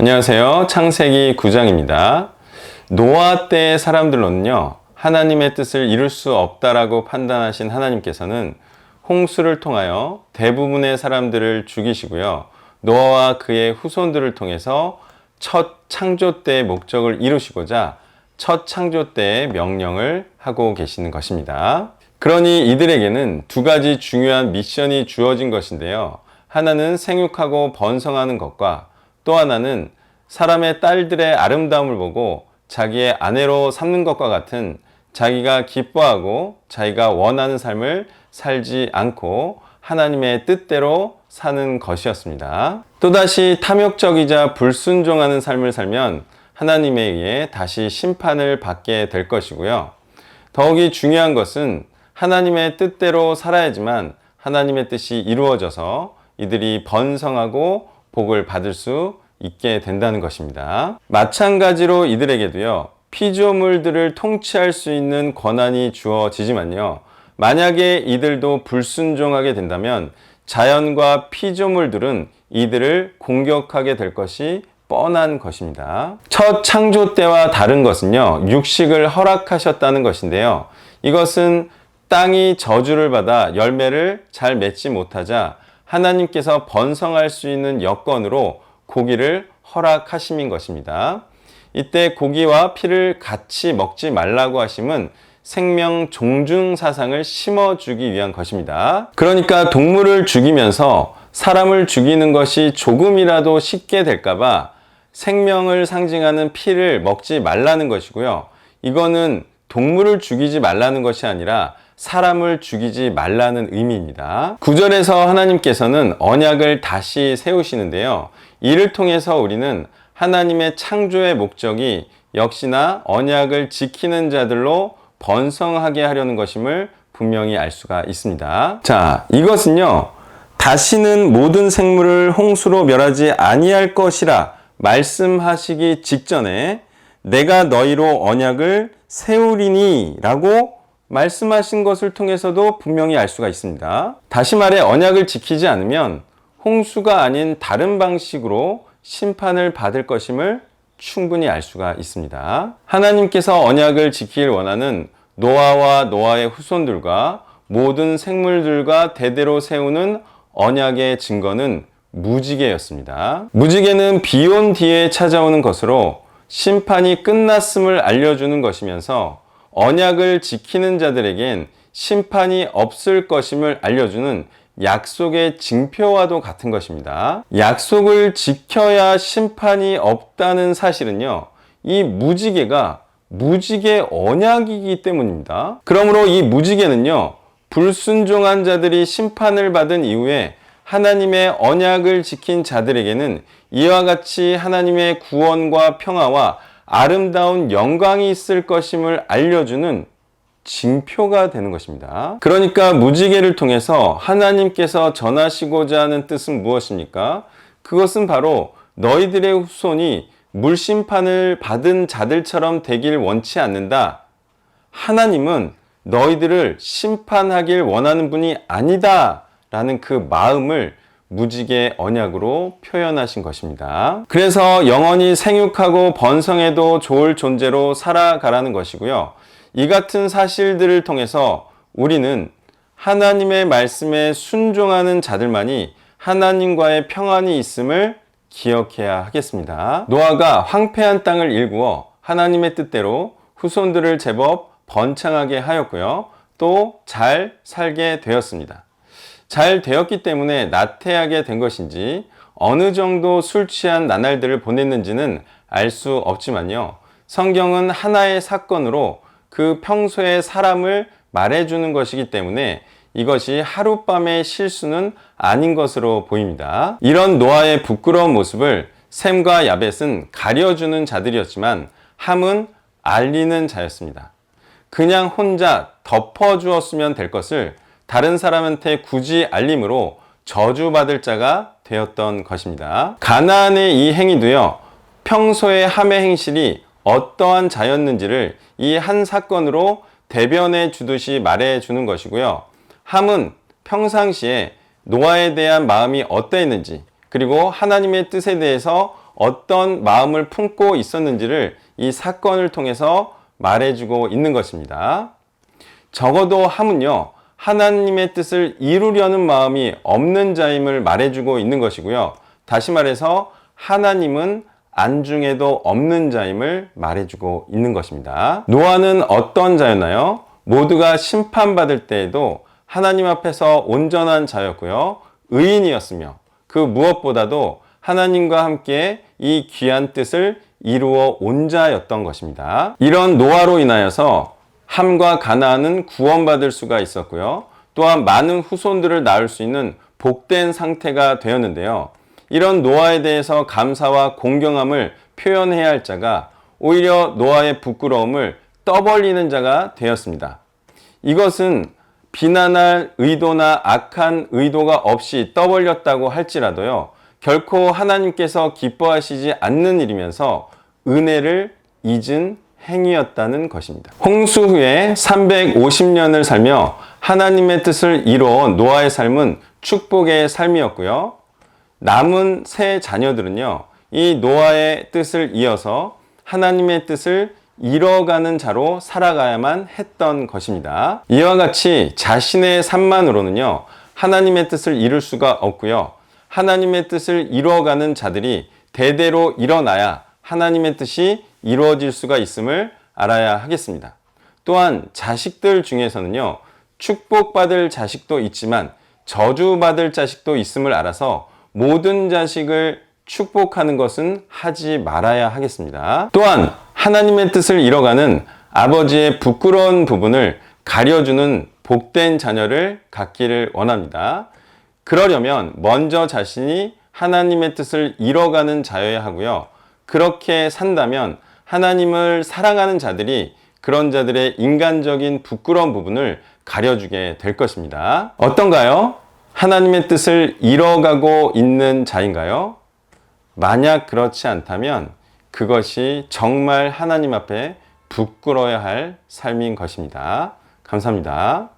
안녕하세요. 창세기 9장입니다. 노아 때의 사람들로는요, 하나님의 뜻을 이룰 수 없다라고 판단하신 하나님께서는 홍수를 통하여 대부분의 사람들을 죽이시고요. 노아와 그의 후손들을 통해서 첫 창조 때의 목적을 이루시고자 첫 창조 때의 명령을 하고 계시는 것입니다. 그러니 이들에게는 두 가지 중요한 미션이 주어진 것인데요. 하나는 생육하고 번성하는 것과 또 하나는 사람의 딸들의 아름다움을 보고 자기의 아내로 삼는 것과 같은 자기가 기뻐하고 자기가 원하는 삶을 살지 않고 하나님의 뜻대로 사는 것이었습니다. 또다시 탐욕적이자 불순종하는 삶을 살면 하나님에 의해 다시 심판을 받게 될 것이고요. 더욱이 중요한 것은 하나님의 뜻대로 살아야지만 하나님의 뜻이 이루어져서 이들이 번성하고 복을 받을 수 있게 된다는 것입니다. 마찬가지로 이들에게도요, 피조물들을 통치할 수 있는 권한이 주어지지만요, 만약에 이들도 불순종하게 된다면 자연과 피조물들은 이들을 공격하게 될 것이 뻔한 것입니다. 첫 창조 때와 다른 것은요, 육식을 허락하셨다는 것인데요. 이것은 땅이 저주를 받아 열매를 잘 맺지 못하자 하나님께서 번성할 수 있는 여건으로 고기를 허락하심인 것입니다. 이때 고기와 피를 같이 먹지 말라고 하심은 생명 종중 사상을 심어주기 위한 것입니다. 그러니까 동물을 죽이면서 사람을 죽이는 것이 조금이라도 쉽게 될까봐 생명을 상징하는 피를 먹지 말라는 것이고요. 이거는 동물을 죽이지 말라는 것이 아니라 사람을 죽이지 말라는 의미입니다. 구절에서 하나님께서는 언약을 다시 세우시는데요. 이를 통해서 우리는 하나님의 창조의 목적이 역시나 언약을 지키는 자들로 번성하게 하려는 것임을 분명히 알 수가 있습니다. 자, 이것은요. 다시는 모든 생물을 홍수로 멸하지 아니할 것이라 말씀하시기 직전에 내가 너희로 언약을 세우리니라고 말씀하신 것을 통해서도 분명히 알 수가 있습니다. 다시 말해 언약을 지키지 않으면 홍수가 아닌 다른 방식으로 심판을 받을 것임을 충분히 알 수가 있습니다. 하나님께서 언약을 지키길 원하는 노아와 노아의 후손들과 모든 생물들과 대대로 세우는 언약의 증거는 무지개였습니다. 무지개는 비온 뒤에 찾아오는 것으로 심판이 끝났음을 알려주는 것이면서 언약을 지키는 자들에겐 심판이 없을 것임을 알려주는 약속의 징표와도 같은 것입니다. 약속을 지켜야 심판이 없다는 사실은요, 이 무지개가 무지개 언약이기 때문입니다. 그러므로 이 무지개는요, 불순종한 자들이 심판을 받은 이후에 하나님의 언약을 지킨 자들에게는 이와 같이 하나님의 구원과 평화와 아름다운 영광이 있을 것임을 알려주는 징표가 되는 것입니다. 그러니까 무지개를 통해서 하나님께서 전하시고자 하는 뜻은 무엇입니까? 그것은 바로 너희들의 후손이 물심판을 받은 자들처럼 되길 원치 않는다. 하나님은 너희들을 심판하길 원하는 분이 아니다. 라는 그 마음을 무지개 언약으로 표현하신 것입니다. 그래서 영원히 생육하고 번성해도 좋을 존재로 살아가라는 것이고요. 이 같은 사실들을 통해서 우리는 하나님의 말씀에 순종하는 자들만이 하나님과의 평안이 있음을 기억해야 하겠습니다. 노아가 황폐한 땅을 일구어 하나님의 뜻대로 후손들을 제법 번창하게 하였고요. 또 잘 살게 되었습니다. 잘 되었기 때문에 나태하게 된 것인지 어느 정도 술 취한 나날들을 보냈는지는 알 수 없지만요. 성경은 하나의 사건으로 그 평소의 사람을 말해주는 것이기 때문에 이것이 하룻밤의 실수는 아닌 것으로 보입니다. 이런 노아의 부끄러운 모습을 샘과 야벳은 가려주는 자들이었지만 함은 알리는 자였습니다. 그냥 혼자 덮어주었으면 될 것을 다른 사람한테 굳이 알림으로 저주받을 자가 되었던 것입니다. 가나안의 이 행위도요, 평소의 함의 행실이 어떠한 자였는지를 이 한 사건으로 대변해 주듯이 말해 주는 것이고요. 함은 평상시에 노아에 대한 마음이 어떠했는지, 그리고 하나님의 뜻에 대해서 어떤 마음을 품고 있었는지를 이 사건을 통해서 말해주고 있는 것입니다. 적어도 함은요, 하나님의 뜻을 이루려는 마음이 없는 자임을 말해주고 있는 것이고요. 다시 말해서 하나님은 안중에도 없는 자임을 말해주고 있는 것입니다. 노아는 어떤 자였나요? 모두가 심판받을 때에도 하나님 앞에서 온전한 자였고요. 의인이었으며 그 무엇보다도 하나님과 함께 이 귀한 뜻을 이루어 온 자였던 것입니다. 이런 노아로 인하여서 함과 가나안은 구원받을 수가 있었고요. 또한 많은 후손들을 낳을 수 있는 복된 상태가 되었는데요. 이런 노아에 대해서 감사와 공경함을 표현해야 할 자가 오히려 노아의 부끄러움을 떠벌리는 자가 되었습니다. 이것은 비난할 의도나 악한 의도가 없이 떠벌렸다고 할지라도요, 결코 하나님께서 기뻐하시지 않는 일이면서 은혜를 잊은 행위였다는 것입니다. 홍수 후에 350년을 살며 하나님의 뜻을 이뤄온 노아의 삶은 축복의 삶이었고요. 남은 세 자녀들은요, 이 노아의 뜻을 이어서 하나님의 뜻을 이뤄가는 자로 살아가야만 했던 것입니다. 이와 같이 자신의 삶만으로는요, 하나님의 뜻을 이룰 수가 없고요. 하나님의 뜻을 이루어가는 자들이 대대로 일어나야 하나님의 뜻이 이루어질 수가 있음을 알아야 하겠습니다. 또한 자식들 중에서는요, 축복받을 자식도 있지만 저주받을 자식도 있음을 알아서 모든 자식을 축복하는 것은 하지 말아야 하겠습니다. 또한 하나님의 뜻을 이뤄가는 아버지의 부끄러운 부분을 가려주는 복된 자녀를 갖기를 원합니다. 그러려면 먼저 자신이 하나님의 뜻을 이뤄가는 자여야 하고요. 그렇게 산다면 하나님을 사랑하는 자들이 그런 자들의 인간적인 부끄러운 부분을 가려주게 될 것입니다. 어떤가요? 하나님의 뜻을 이뤄가고 있는 자인가요? 만약 그렇지 않다면 그것이 정말 하나님 앞에 부끄러워야 할 삶인 것입니다. 감사합니다.